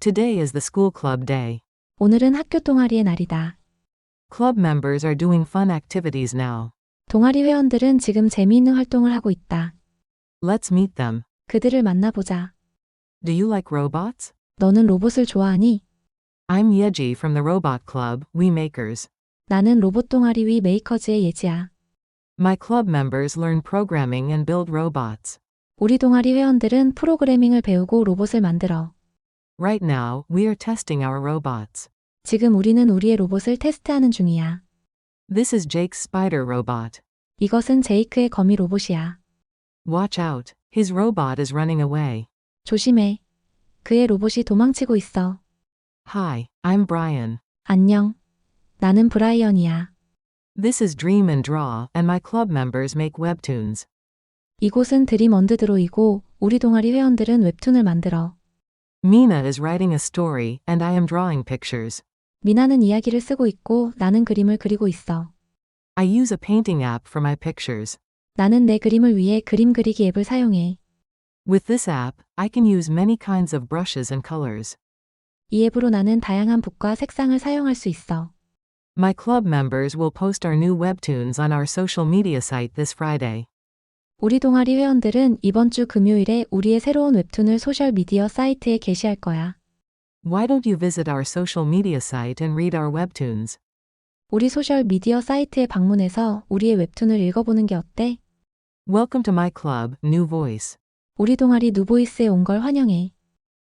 Today is the school club day. 오늘은 학교 동아리의 날이다. Club members are doing fun activities now. 동아리 회원들은 지금 재미있는 활동을 하고 있다. Let's meet them. 그들을 만나보자. Do you like robots? 너는 로봇을 좋아하니? I'm Yeji from the Robot Club, We Makers. 나는 로봇 동아리 위 메이커즈의 예지야. My club members learn programming and build robots. 우리 동아리 회원들은 프로그래밍을 배우고 로봇을 만들어. Right now, we are testing our robots. 지금 우리는 우리의 로봇을 테스트하는 중이야. This is Jake's spider robot. 이것은 제이크의 거미 로봇이야. Watch out, his robot is running away. 조심해. 그의 로봇이 도망치고 있어. Hi, I'm Brian. 안녕. 나는 브라이언이야. This is Dream and Draw, and my club members make webtoons. 이곳은 드림 언드드로이고 우리 동아리 회원들은 웹툰을 만들어. Mina is writing a story, and I am drawing pictures. 미나는 이야기를 쓰고 있고 나는 그림을 그리고 있어. I use a painting app for my pictures. 나는 내 그림을 위해 그림 그리기 앱을 사용해. With this app, I can use many kinds of brushes and colors. 이 앱으로 나는 다양한 붓과 색상을 사용할 수 있어. My club members will post our new webtoons on our social media site this Friday. 우리 동아리 회원들은 이번 주 금요일에 우리의 새로운 웹툰을 소셜 미디어 사이트에 게시할 거야. Why don't you visit our social media site and read our webtoons? 우리 소셜 미디어 사이트에 방문해서 우리의 웹툰을 읽어보는 게 어때? Welcome to my club, New Voice. 우리 동아리 누보이스에 온 걸 환영해.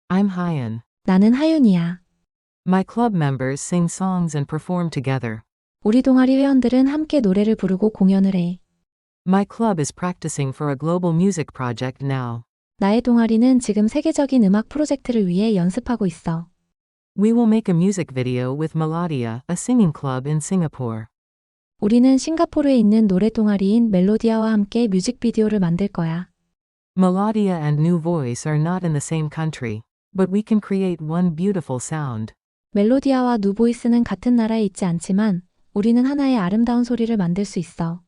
I'm Hyan. 나는 하윤이야. My club members sing songs and perform together. 우리 동아리 회원들은 함께 노래를 부르고 공연을 해. My club is practicing for a global music project now. 나의 동아리는 지금 세계적인 음악 프로젝트를 위해 연습하고 있어. We will make a music video with Melodia, a singing club in Singapore. 우리는 싱가포르에 있는 노래 동아리인 멜로디아와 함께 뮤직비디오를 만들 거야. Melodia and New Voice are not in the same country, but we can create one beautiful sound. 멜로디아와 누보이스는 같은 나라에 있지 않지만 우리는 하나의 아름다운 소리를 만들 수 있어.